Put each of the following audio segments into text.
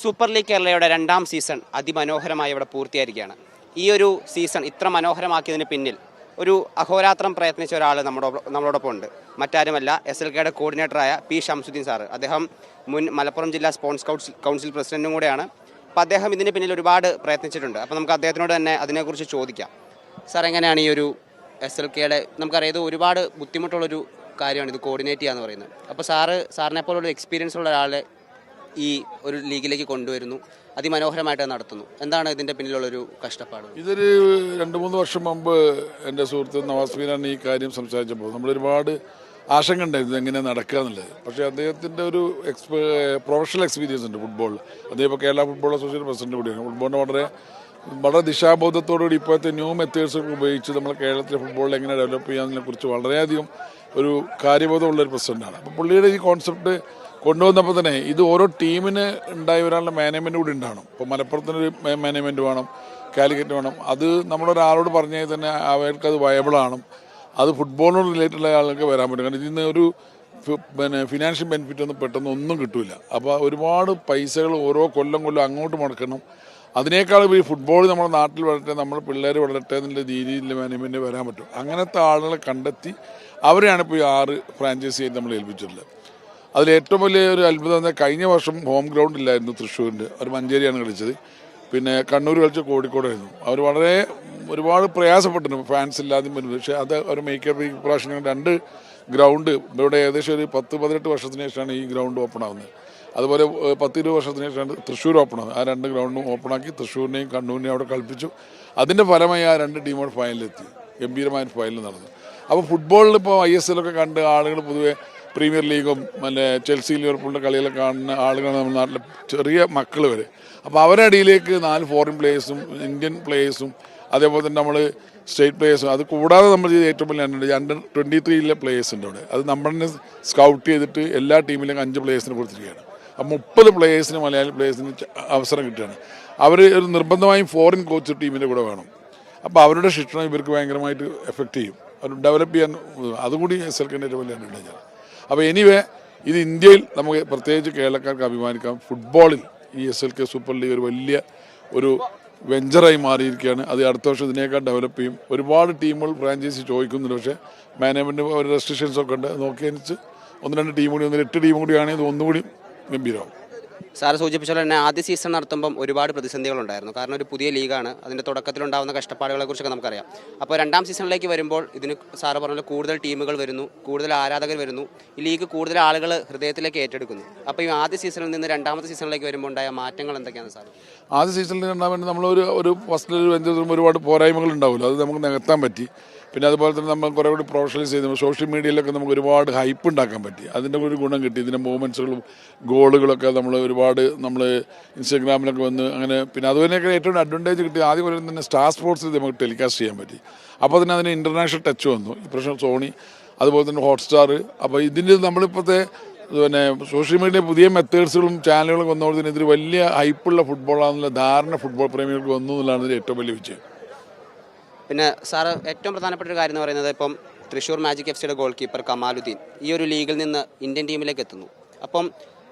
Super league കേരളയുടെ രണ്ടാം season അതിമനോഹരമായി ഇവിടെ പൂർത്തിയായിരിക്കുകയാണ്. ഈ ഒരു സീസൺ ഇത്ര മനോഹരമാക്കിയതിന് പിന്നിൽ ഒരു അഹോരാത്രം പ്രയത്നിച്ച ഒരാൾ നമ്മുടെ നമ്മളോടൊപ്പം ഉണ്ട്. മറ്റാരുമല്ല എസ് എൽ കെയുടെ കോർഡിനേറ്ററായ പി ഷംസുദ്ദീൻ സാറ് അദ്ദേഹം മുൻ മലപ്പുറം ജില്ലാ സ്പോർട്സ് കൗൺസിൽ കൗൺസിൽ പ്രസിഡന്റും കൂടെയാണ്. അപ്പോൾ അദ്ദേഹം ഇതിന് പിന്നിൽ ഒരുപാട് പ്രയത്നിച്ചിട്ടുണ്ട്. അപ്പോൾ നമുക്ക് അദ്ദേഹത്തിനോട് തന്നെ അതിനെക്കുറിച്ച് ചോദിക്കാം. സാർ എങ്ങനെയാണ് ഈ ഒരു എസ് എൽ കെയുടെ നമുക്കറിയാം ഇത് ഒരുപാട് ബുദ്ധിമുട്ടുള്ളൊരു കാര്യമാണ് ഇത് കോർഡിനേറ്റ് ചെയ്യുക എന്ന് പറയുന്നത്. അപ്പോൾ സാറ് സാറിനെ പോലുള്ള എക്സ്പീരിയൻസ് ഉള്ള ഒരാളെ ഈ ഒരു ലീഗിലേക്ക് കൊണ്ടുവരുന്നു. അതിമനോഹരമായിട്ട് അത് നടത്തുന്നു. എന്താണ് ഇതിന്റെ പിന്നിലുള്ളൊരു കഷ്ടപ്പാട്? ഇതൊരു രണ്ട് മൂന്ന് വർഷം മുമ്പ് എന്റെ സുഹൃത്ത് നവാസ് മീനാണ് ഈ കാര്യം സംസാരിച്ചപ്പോൾ നമ്മളൊരുപാട് ആശങ്ക ഉണ്ടായിരുന്നു എങ്ങനെ നടക്കുക എന്നുള്ളത്. പക്ഷേ അദ്ദേഹത്തിന്റെ ഒരു എക്സ്പേ പ്രൊഫഷണൽ എക്സ്പീരിയൻസ് ഉണ്ട് ഫുട്ബോളിൽ അദ്ദേഹം ഇപ്പോൾ കേരള ഫുട്ബോൾ അസോസിയേഷൻ പ്രസിഡന്റ് കൂടിയാണ്. ഫുട്ബോളിന്റെ വളരെ വളരെ ദിശാബോധത്തോടുകൂടി ഇപ്പോഴത്തെ ന്യൂ മെത്തേഡ്സ് ഉപയോഗിച്ച് നമ്മൾ കേരളത്തിലെ ഫുട്ബോളിൽ എങ്ങനെ ഡെവലപ്പ് ചെയ്യാമെന്നതിനെ കുറിച്ച് വളരെയധികം ഒരു കാര്യബോധമുള്ള ഒരു പ്രസിഡന്റാണ്. അപ്പോൾ പുള്ളിയുടെ ഈ കോൺസെപ്റ്റ് കൊണ്ടുവന്നപ്പോൾ തന്നെ ഇത് ഓരോ ടീമിന് ഉണ്ടായി ഒരാളുടെ മാനേജ്മെന്റ് കൂടി ഉണ്ടാവണം. ഇപ്പോൾ മലപ്പുറത്തിനൊരു മാനേജ്മെന്റ് വേണം കാലിക്കറ്റ് വേണം. അത് നമ്മളൊരാളോട് പറഞ്ഞാൽ തന്നെ അവർക്ക് അത് വയബിളാണ് അത് ഫുട്ബോളിനോട് റിലേറ്റഡ് ഉള്ള ആളുകൾക്ക് വരാൻ പറ്റും. കാരണം ഇതിൽ ഒരു പിന്നെ ഫിനാൻഷ്യൽ ബെനിഫിറ്റ് ഒന്നും പെട്ടെന്ന് ഒന്നും കിട്ടില്ല അപ്പോൾ ഒരുപാട് പൈസകൾ ഓരോ കൊല്ലം കൊല്ലം അങ്ങോട്ട് മുടക്കണം. അതിനേക്കാൾ ഈ ഫുട്ബോൾ നമ്മുടെ നാട്ടിൽ വളരട്ടെ നമ്മുടെ പിള്ളേർ വളരട്ടെ എന്നുള്ള രീതിയിൽ മാനേജ്മെന്റ് വരാൻ പറ്റും. അങ്ങനത്തെ ആളുകളെ കണ്ടെത്തി അവരെയാണ് ഇപ്പോൾ ഈ ആറ് ഫ്രാഞ്ചൈസി ആയിട്ട് നമ്മൾ ഏൽപ്പിച്ചിട്ടുള്ളത്. അതിൽ ഏറ്റവും വലിയ ഒരു അത്ഭുതം എന്നാൽ കഴിഞ്ഞ വർഷം ഹോം ഗ്രൗണ്ട് ഇല്ലായിരുന്നു തൃശ്ശൂരിന്റെ. അവർ മഞ്ചേരിയാണ് കളിച്ചത്. പിന്നെ കണ്ണൂർ കളിച്ച കോഴിക്കോടായിരുന്നു. അവർ വളരെ ഒരുപാട് പ്രയാസപ്പെട്ടിരുന്നു. ഫാൻസ് ഇല്ലാതെ വരുന്നത്. പക്ഷേ അത് ഒരു മേക്കപ്പ് ഈ പ്രാവശ്യം രണ്ട് ഗ്രൗണ്ട് ഇവിടെ ഏകദേശം ഒരു പത്ത് പതിനെട്ട് വർഷത്തിന് ശേഷമാണ് ഈ ഗ്രൗണ്ട് ഓപ്പൺ ആവുന്നത്. അതുപോലെ പത്ത് ഇരുപത് വർഷത്തിന് ശേഷമാണ് തൃശ്ശൂർ ഓപ്പൺ ആവുന്നത്. ആ രണ്ട് ഗ്രൗണ്ടും ഓപ്പൺ ആക്കി തൃശ്ശൂരിനെയും കണ്ണൂരിനെയും അവിടെ കളിപ്പിച്ചു. അതിന്റെ ഫലമായി ആ രണ്ട് ടീമുകൾ ഫൈനലിലെത്തി ഗംഭീരമായ ഫൈനൽ നടന്നു. അപ്പോൾ ഫുട്ബോളിൽ ഇപ്പോൾ ഐ എസ് എല്ലൊക്കെ കണ്ട് ആളുകൾ പൊതുവെ പ്രീമിയർ ലീഗും പിന്നെ ചെൽസി ലിവർപൂളിന്റെ കളികളൊക്കെ കാണുന്ന ആളുകളാണ് നമ്മുടെ നാട്ടിലെ ചെറിയ മക്കൾ വരെ അപ്പോൾ അവരടിയിലേക്ക് നാല് ഫോറിൻ പ്ലേയേഴ്സും ഇന്ത്യൻ പ്ലേയേഴ്സും അതേപോലെ തന്നെ നമ്മൾ സ്റ്റേറ്റ് പ്ലേയേഴ്സും അത് കൂടാതെ നമ്മൾ ചെയ്ത ഏറ്റവും വലിയ അണ്ടർ അണ്ടർ ട്വന്റി ത്രീയിലെ പ്ലേയേഴ്സ് ഉണ്ട് അവിടെ. അത് തന്നെ സ്കൗട്ട് ചെയ്തിട്ട് എല്ലാ ടീമിലും അഞ്ച് പ്ലേയേഴ്സിന് കൊടുത്തിരിക്കുകയാണ്. അപ്പം മുപ്പത് പ്ലേയേഴ്സിന് മലയാളി പ്ലേയേഴ്സിന് അവസരം കിട്ടുകയാണ്. അവർ ഒരു നിർബന്ധമായും ഫോറിൻ കോച്ച് ടീമിന്റെ കൂടെ വേണം. അപ്പോൾ അവരുടെ ശിക്ഷണം ഇവർക്ക് ഭയങ്കരമായിട്ട് എഫക്റ്റ് ചെയ്യും. അവർ ഡെവലപ്പ് ചെയ്യാൻ അതുകൂടി എസ് എൽ ഏറ്റവും വലിയ ആണ്. അപ്പോൾ എനിവേ ഇത് ഇന്ത്യയിൽ നമുക്ക് പ്രത്യേകിച്ച് കേരളക്കാർക്ക് അഭിമാനിക്കാം. ഫുട്ബോളിൽ ഈ S L K super league ഒരു വലിയ ഒരു വെഞ്ചറായി മാറിയിരിക്കുകയാണ്. അത് അടുത്ത വർഷം ഇതിനേക്കാൾ ഡെവലപ്പ് ചെയ്യും. ഒരുപാട് ടീമുകൾ ഫ്രാഞ്ചൈസി ചോദിക്കുന്നുണ്ട്. പക്ഷേ മാനേജ്മെന്റ് ഒരു റെസ്ട്രിക്ഷൻസ് ഒക്കെ ഉണ്ട്. നോക്കിയനുസരിച്ച് ഒന്ന് രണ്ട് ടീം കൂടി ഒന്ന് എട്ട് ടീം കൂടി ആണെങ്കിൽ ഒന്നുകൂടി ഗംഭീരമാവും. സാറ് സൂചിപ്പിച്ച പോലെ തന്നെ ആദ്യ സീസൺ നടത്തുമ്പം ഒരുപാട് പ്രതിസന്ധികളുണ്ടായിരുന്നു. കാരണം ഒരു പുതിയ ലീഗാണ്. അതിന്റെ തുടക്കത്തിലുണ്ടാകുന്ന കഷ്ടപ്പാടുകളെ കുറിച്ചൊക്കെ നമുക്കറിയാം. അപ്പോൾ രണ്ടാം സീസണിലേക്ക് വരുമ്പോൾ ഇതിന് സാറ് പറഞ്ഞ കൂടുതൽ ടീമുകൾ വരുന്നു കൂടുതൽ ആരാധകർ വരുന്നു. ഈ ലീഗ് കൂടുതൽ ആളുകൾ ഹൃദയത്തിലേക്ക് ഏറ്റെടുക്കുന്നു. അപ്പോൾ ഈ ആദ്യ സീസണിൽ നിന്ന് രണ്ടാമത്തെ സീസണിലേക്ക് വരുമ്പോൾ ഉണ്ടായ മാറ്റങ്ങൾ എന്തൊക്കെയാണ് സാർ? ആദ്യ സീസണിൽ നമ്മൾ നമ്മളൊരു ഒരു ഫസ്റ്റിൽ ഒരു ഒരുപാട് പോരായ്മകൾ ഉണ്ടാവില്ല അത് നമുക്ക് നികത്താൻ പറ്റി. പിന്നെ അതുപോലെ തന്നെ നമ്മൾ കുറേ കൂടി പ്രൊഫഷണലൈസ് ചെയ്ത് സോഷ്യൽ മീഡിയയിലൊക്കെ നമുക്ക് ഒരുപാട് ഹൈപ്പ് ഉണ്ടാക്കാൻ പറ്റി. അതിന്റെ ഒരു ഗുണം കിട്ടി. ഇതിന്റെ മൂവ്മെന്റ്സുകളും ഗോളുകളൊക്കെ നമ്മൾ ഒരുപാട് നമ്മൾ ഇൻസ്റ്റാഗ്രാമിലൊക്കെ വന്ന് അങ്ങനെ പിന്നെ അതുപോലെയൊക്കെ ഏറ്റവും അഡ്വാന്റേജ് കിട്ടി. ആദ്യം പോലെ തന്നെ സ്റ്റാർ സ്പോർട്സിൽ നമുക്ക് ടെലികാസ്റ്റ് ചെയ്യാൻ പറ്റി. അപ്പോൾ തന്നെ അതിന് ഇന്റർനാഷണൽ ടച്ച് വന്നു. ഇപ്രാവശ്യം സോണി അതുപോലെ തന്നെ ഹോട്ട്സ്റ്റാർ അപ്പോൾ ഇതിന്റെ നമ്മളിപ്പോഴത്തെ പിന്നെ സോഷ്യൽ മീഡിയ പുതിയ മെത്തേഡ്സുകളും ചാനലുകളും വന്നതോടെ ഇതിൽ വലിയ ഹൈപ്പുള്ള ഫുട്ബോളാണെന്നുള്ള ധാരണ ഫുട്ബോൾ പ്രേമികൾക്ക് വന്നു എന്നുള്ളതാണ് ഇതിന്റെ ഏറ്റവും വലിയ വിജയം. പിന്നെ സാറ് ഏറ്റവും പ്രധാനപ്പെട്ട ഒരു കാര്യം എന്ന് പറയുന്നത് ഇപ്പം തൃശ്ശൂർ മാജിക് എഫ് സിയുടെ ഗോൾ കീപ്പർ കമാലുദ്ദീൻ ഈ ഒരു ലീഗിൽ നിന്ന് ഇന്ത്യൻ ടീമിലേക്ക് എത്തുന്നു. അപ്പം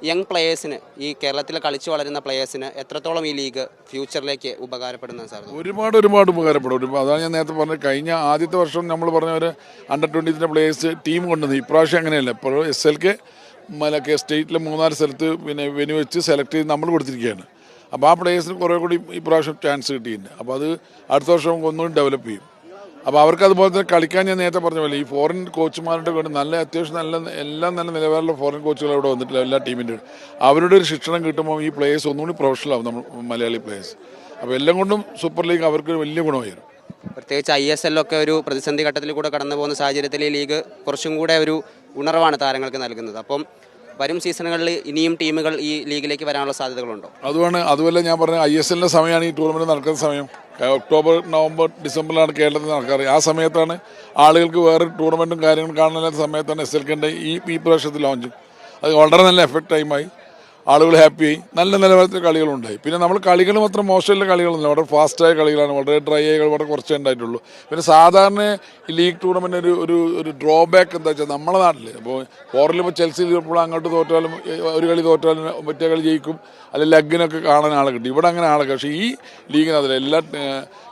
യങ് പ്ലേയേഴ്സിന് ഈ കേരളത്തിൽ കളിച്ചു വളരുന്ന പ്ലേയേഴ്സിന് എത്രത്തോളം ഈ ലീഗ് ഫ്യൂച്ചറിലേക്ക് ഉപകാരപ്പെടുന്ന സാർ ഒരുപാട് ഒരുപാട് ഉപകാരപ്പെടും. അതാണ് ഞാൻ നേരത്തെ പറഞ്ഞത്. കഴിഞ്ഞ ആദ്യത്തെ വർഷം നമ്മൾ പറഞ്ഞ ഒരു അണ്ടർ ട്വന്റീസിന്റെ പ്ലേയേഴ്സ് ടീം കൊണ്ടുവന്നു. ഇപ്രാവശ്യം അങ്ങനെയല്ല. ഇപ്പോൾ എസ് എൽ കെ സ്റ്റേറ്റിലെ മൂന്നാൽ സ്ഥലത്ത് പിന്നെ വെനു വെച്ച് സെലക്ട് ചെയ്ത് നമ്മൾ കൊടുത്തിരിക്കുകയാണ്. അപ്പോൾ ആ പ്ലേയേഴ്സിന് കുറേ കൂടി ഈ പ്രാവശ്യം ചാൻസ് കിട്ടിയിട്ടുണ്ട്. അപ്പോൾ അത് അടുത്ത വർഷം ഒന്നുകൂടി ഡെവലപ്പ് ചെയ്യും. അപ്പോൾ അവർക്ക് അതുപോലെ തന്നെ കളിക്കാൻ ഞാൻ നേരത്തെ പറഞ്ഞ പോലെ ഈ ഫോറിൻ കോച്ചുമാരുടെ വേണ്ടി നല്ല അത്യാവശ്യം നല്ല എല്ലാം നല്ല നിലവാരമുള്ള ഫോറിൻ കോച്ചുകൾ അവിടെ വന്നിട്ടില്ല എല്ലാ ടീമിന്റെ അവരുടെ ഒരു ശിക്ഷണം കിട്ടുമ്പോൾ ഈ പ്ലേയേഴ്സ് ഒന്നുകൂടി പ്രൊഫഷണൽ ആവും നമ്മൾ മലയാളി പ്ലേയേഴ്സ് അപ്പോൾ എല്ലാം കൊണ്ടും സൂപ്പർ ലീഗ് അവർക്ക് വലിയ ഗുണമായിരുന്നു. പ്രത്യേകിച്ച് ഐ എസ് എല്ലൊക്കെ ഒരു പ്രതിസന്ധി ഘട്ടത്തിൽ കൂടെ കടന്നു പോകുന്ന സാഹചര്യത്തിൽ ഈ ലീഗ് കുറച്ചും കൂടെ ഒരു ഉണർവാണ് താരങ്ങൾക്ക് നൽകുന്നത്. അപ്പം വരും സീസണുകളിൽ ഇനിയും ടീമുകൾ ഈ ലീഗിലേക്ക് വരാനുള്ള സാധ്യതകളുണ്ടോ? അതുമാണ് അതുപോലെ ഞാൻ പറഞ്ഞ ഐ എസ് എല്ലിന്റെ സമയമാണ് ഈ ടൂർണമെന്റ് നടക്കുന്ന സമയം. ഒക്ടോബർ നവംബർ ഡിസംബറിലാണ് കേരളത്തിൽ നടക്കാറ്. ആ സമയത്താണ് ആളുകൾക്ക് വേറെ ടൂർണമെന്റും കാര്യങ്ങളും കാണാനില്ലാത്ത സമയത്താണ് എസ് എൽ കെന്റെ ഈ പ്രാവശ്യത്തിൽ ലോഞ്ച് അത് വളരെ നല്ല എഫക്റ്റ് ടൈമായി ആളുകൾ ഹാപ്പിയായി നല്ല നിലവാരത്തിൽ കളികളുണ്ടായി. പിന്നെ നമ്മൾ കളികൾ മാത്രം മോശമുള്ള കളികളൊന്നുമില്ല. വളരെ ഫാസ്റ്റായ കളികളാണ്. വളരെ ഡ്രൈ ആയ വളരെ കുറച്ചേ ഉണ്ടായിട്ടുള്ളൂ. പിന്നെ സാധാരണ ലീഗ് ടൂർണമെന്റ് ഒരു ഒരു ഡ്രോബാക്ക് എന്താ വെച്ചാൽ നമ്മളെ നാട്ടിൽ ഇപ്പോൾ ഫോറിൽ ഇപ്പോൾ ചെൽസി ലിവർപൂൾ അങ്ങോട്ട് തോറ്റാലും ഒരു കളി തോറ്റാലും മറ്റേ കളി ജയിക്കും. അല്ലെങ്കിൽ ലഗ്ഗിനൊക്കെ കാണാൻ ആളെ കിട്ടും. ഇവിടെ അങ്ങനെ ആളെ പക്ഷേ ഈ ലീഗിനകത്തിൽ എല്ലാ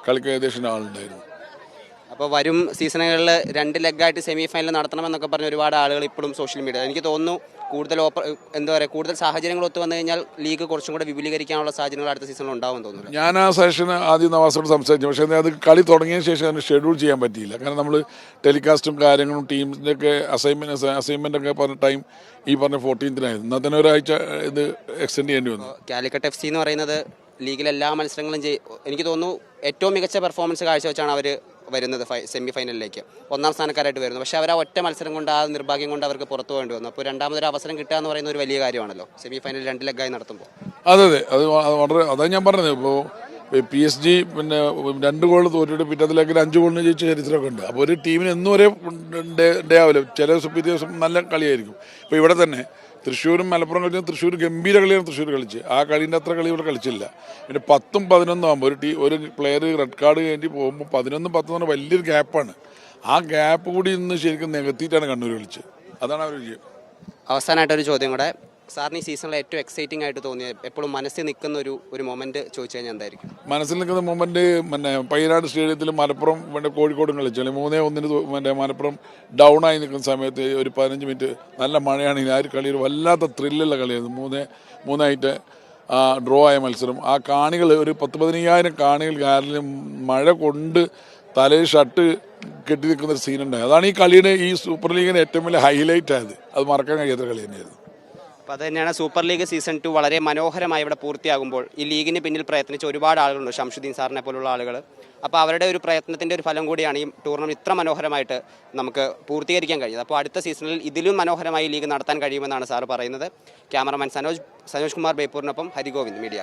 കളിക്കും ഏകദേശം ആളുണ്ടായിരുന്നു അപ്പോൾ വരും സീസണുകളിൽ രണ്ട് ലെഗായിട്ട് സെമി ഫൈനൽ നടത്തണമെന്നൊക്കെ പറഞ്ഞ് ഒരുപാട് ആളുകൾ ഇപ്പോഴും സോഷ്യൽ മീഡിയ എനിക്ക് തോന്നുന്നു കൂടുതൽ ഓപ്പർ എന്താ പറയുക കൂടുതൽ സാഹചര്യങ്ങൾ ഒത്തു വന്നു കഴിഞ്ഞാൽ ലീഗ് കുറച്ചും കൂടെ വിപുലീകരിക്കാനുള്ള സാഹചര്യങ്ങൾ അടുത്ത സീസണിൽ ഉണ്ടാവും തോന്നുന്നു ഞാൻ ആ സെഷന് ആദ്യം നവാസോട് സംസാരിച്ചു. പക്ഷേ അത് കളി തുടങ്ങിയതിന് ശേഷം അതിന് ഷെഡ്യൂൾ ചെയ്യാൻ പറ്റിയില്ല. കാരണം നമ്മൾ ടെലികാസ്റ്റും കാര്യങ്ങളും ടീമിന്റെ ഒക്കെ അസൈൻമെന്റ് അസൈൻമെന്റ് ഒക്കെ പറഞ്ഞ ടൈം ഈ പറഞ്ഞ ഫോർട്ടീൻത്തിനായിരുന്നു എന്നാൽ തന്നെ ഒരാഴ്ച ഇത് എക്സ്റ്റെൻഡ് ചെയ്യേണ്ടി വന്നു. കാലിക്കട്ട് എഫ് സി എന്ന് പറയുന്നത് ലീഗിലെ എല്ലാ മത്സരങ്ങളും എനിക്ക് തോന്നുന്നു ഏറ്റവും മികച്ച പെർഫോമൻസ് കാഴ്ചവെച്ചാണ് അവർ വരുന്നത് സെമി ഫൈനലിലേക്ക് ഒന്നാം സ്ഥാനക്കാരായിട്ട് വരുന്നു. പക്ഷേ അവർ ആ ഒറ്റ മത്സരം കൊണ്ട് ആ നിർഭാഗ്യം കൊണ്ട് അവർക്ക് പുറത്തു പോകേണ്ടി വന്നു. അപ്പോൾ രണ്ടാമതൊരു അവസരം കിട്ടുക എന്ന് പറയുന്ന ഒരു വലിയ കാര്യമാണല്ലോ. സെമി ഫൈനൽ രണ്ട് ലെഗായി നടത്തുമ്പോൾ. അതെ അതെ. അത് അത് വളരെ അതാണ് ഞാൻ പറഞ്ഞത്. ഇപ്പോൾ പി എസ് ജി പിന്നെ രണ്ട് ഗോൾ തോറ്റിട്ട് പിറ്റത്തിലേക്ക് അഞ്ച് ഗോളിന് ജയിച്ച ചരിത്രമൊക്കെ ഉണ്ട്. അപ്പോൾ ഒരു ടീമിന് എന്നും ഒരേ ഡേ ഡേ ആവില്ല. ചില ദിവസം പിറ്റേ ദിവസം നല്ല കളിയായിരിക്കും. ഇപ്പോൾ ഇവിടെ തന്നെ തൃശ്ശൂരും മലപ്പുറം കളിച്ചു തൃശ്ശൂർ ഗംഭീര കളിയാണ് തൃശ്ശൂർ കളിച്ച്. ആ കളീന്റെ അത്ര കളി ഇവിടെ കളിച്ചില്ല. പിന്നെ പത്തും പതിനൊന്നും ആകുമ്പോൾ ഒരു ടീ ഒരു പ്ലെയർ റെഡ് കാർഡ് കഴിഞ്ഞ് പോകുമ്പോൾ പതിനൊന്നും പത്തും പറഞ്ഞാൽ വലിയൊരു ഗ്യാപ്പാണ് ആ ഗ്യാപ്പ് കൂടി ഇന്ന് ശരിക്കും നികത്തിയിട്ടാണ് കണ്ണൂർ കളിച്ചത്. അതാണ് അവർ വിജയം. അവസാനമായിട്ടൊരു ചോദ്യം കൂടെ. സാറിന് ഈ സീസണിൽ ഏറ്റവും എക്സൈറ്റിംഗ് ആയിട്ട് തോന്നിയ എപ്പോഴും മനസ്സിൽ നിൽക്കുന്ന ഒരു ഒരു മൊമെന്റ് ചോദിച്ചു കഴിഞ്ഞാൽ എന്തായിരിക്കും? മനസ്സിൽ നിൽക്കുന്ന മൊമെന്റ് പിന്നെ പയ്യനാട് സ്റ്റേഡിയത്തിൽ മലപ്പുറം പിന്നെ കോഴിക്കോടും കളിച്ചു. അല്ലെങ്കിൽ മൂന്നേ ഒന്നിന് പിന്നെ മലപ്പുറം ഡൗൺ ആയി നിൽക്കുന്ന സമയത്ത് ഒരു പതിനഞ്ച് മിനിറ്റ് നല്ല മഴയാണെങ്കിൽ ആ ഒരു കളി ഒരു വല്ലാത്ത ത്രില്ലുള്ള കളിയായിരുന്നു. മൂന്നേ മൂന്നായിട്ട് ഡ്രോ ആയ മത്സരം. ആ കാണികൾ ഒരു പത്ത് പതിനയ്യായിരം കാണികൾ കാരണം മഴ കൊണ്ട് തലയിൽ ഷർട്ട് കെട്ടി നിൽക്കുന്ന ഒരു സീനുണ്ടായി അതാണ് ഈ കളിയുടെ ഈ സൂപ്പർ ലീഗിന് ഏറ്റവും വലിയ ഹൈലൈറ്റ് ആയത്. അത് മറക്കാൻ കഴിയാത്ത കളി തന്നെയായിരുന്നു അപ്പോൾ അത് തന്നെയാണ് സൂപ്പർ ലീഗ് സീസൺ ടു വളരെ മനോഹരമായി ഇവിടെ പൂർത്തിയാകുമ്പോൾ ഈ ലീഗിന് പിന്നിൽ പ്രയത്നിച്ച ഒരുപാട് ആളുകളുണ്ട് ഷംഷുദ്ദീൻ സാറിനെ പോലുള്ള ആളുകൾ അപ്പോൾ അവരുടെ ഒരു പ്രയത്നത്തിന്റെ ഒരു ഫലം കൂടിയാണ് ഈ ടൂർണമെന്റ് ഇത്ര മനോഹരമായിട്ട് നമുക്ക് പൂർത്തീകരിക്കാൻ കഴിഞ്ഞത് അപ്പോൾ അടുത്ത സീസണിൽ ഇതിലും മനോഹരമായി ലീഗ് നടത്താൻ കഴിയുമെന്നാണ് സാർ പറയുന്നത്. ക്യാമറമാൻ സനോജ് സനോജ് കുമാർ ബേപ്പൂരിനൊപ്പം ഹരിഗോവിന്ദ് മീഡിയ